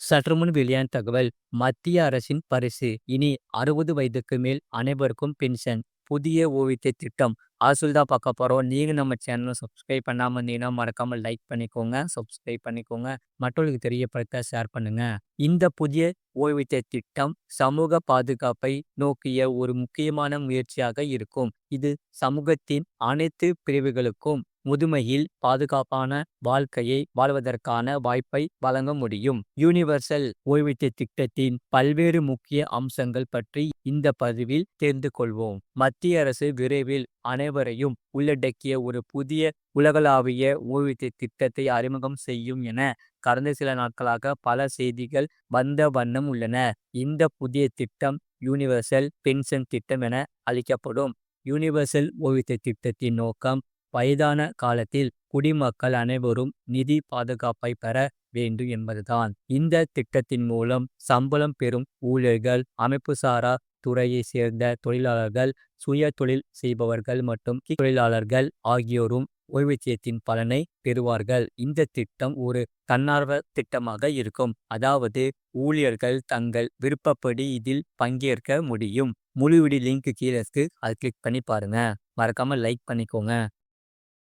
சற்று முன் வெளியான தகவல் மத்திய அரசின் பரிசு. இனி அறுபது வயதுக்கு மேல் அனைவருக்கும் பென்ஷன். புதிய ஓவியத்தை திட்டம். அரசுல தான் பார்க்க போறோம். நீங்க நம்ம சேனலை சப்ஸ்கிரைப் பண்ணாம இருந்தீங்கன்னா மறக்காம லைக் பண்ணிக்கோங்க. சப்ஸ்கிரைப் பண்ணிக்கோங்க. மற்றவர்களுக்கு தெரியப்படுத்த ஷேர் பண்ணுங்க. இந்த புதிய ஓய்வூதிய திட்டம் சமூக பாதுகாப்பை நோக்கிய ஒரு முக்கியமான முயற்சியாக இருக்கும். இது சமூகத்தின் அனைத்து பிரிவுகளுக்கும் முதுமையில் பாதுகாப்பான வாழ்க்கையை வாழ்வதற்கான வாய்ப்பை வழங்க முடியும். யூனிவர்சல் ஓய்வூதிய திட்டத்தின் பல்வேறு முக்கிய அம்சங்கள் பற்றி இந்த பதிவில் தெரிந்து கொள்வோம். மத்திய அரசு விரைவில் அனைவரையும் உள்ளடக்கிய ஒரு புதிய உலகளாவிய ஓய்வூதிய திட்டத்தை அறிமுகம் செய்யும் என கடந்த சில நாட்களாக பல செய்திகள் வந்த வண்ணம் உள்ளன. இந்த புதிய திட்டம் யூனிவர்சல் பென்ஷன் திட்டம் என அழைக்கப்படும். யூனிவர்சல் ஓய்வூதிய திட்டத்தின் நோக்கம் வயதான காலத்தில் குடிமக்கள் அனைவரும் நிதி பாதுகாப்பை பெற வேண்டும் என்பதுதான். இந்த திட்டத்தின் மூலம் சம்பளம் பெறும் ஊழியர்கள் அமைப்புசாரா துறையை சேர்ந்த தொழிலாளர்கள் சுய தொழில் செய்பவர்கள் மற்றும் தொழிலாளர்கள் ஆகியோரும் ஓய்வூதியத்தின் பலனை பெறுவார்கள். இந்த திட்டம் ஒரு தன்னார்வ திட்டமாக இருக்கும். அதாவது ஊழியர்கள் தங்கள் விருப்பப்படி இதில் பங்கேற்க முடியும். முழு வீடியோ லிங்க் கீழே இருக்கு. அதை கிளிக் பண்ணி பாருங்க. மறக்காம லைக் பண்ணிக்கோங்க.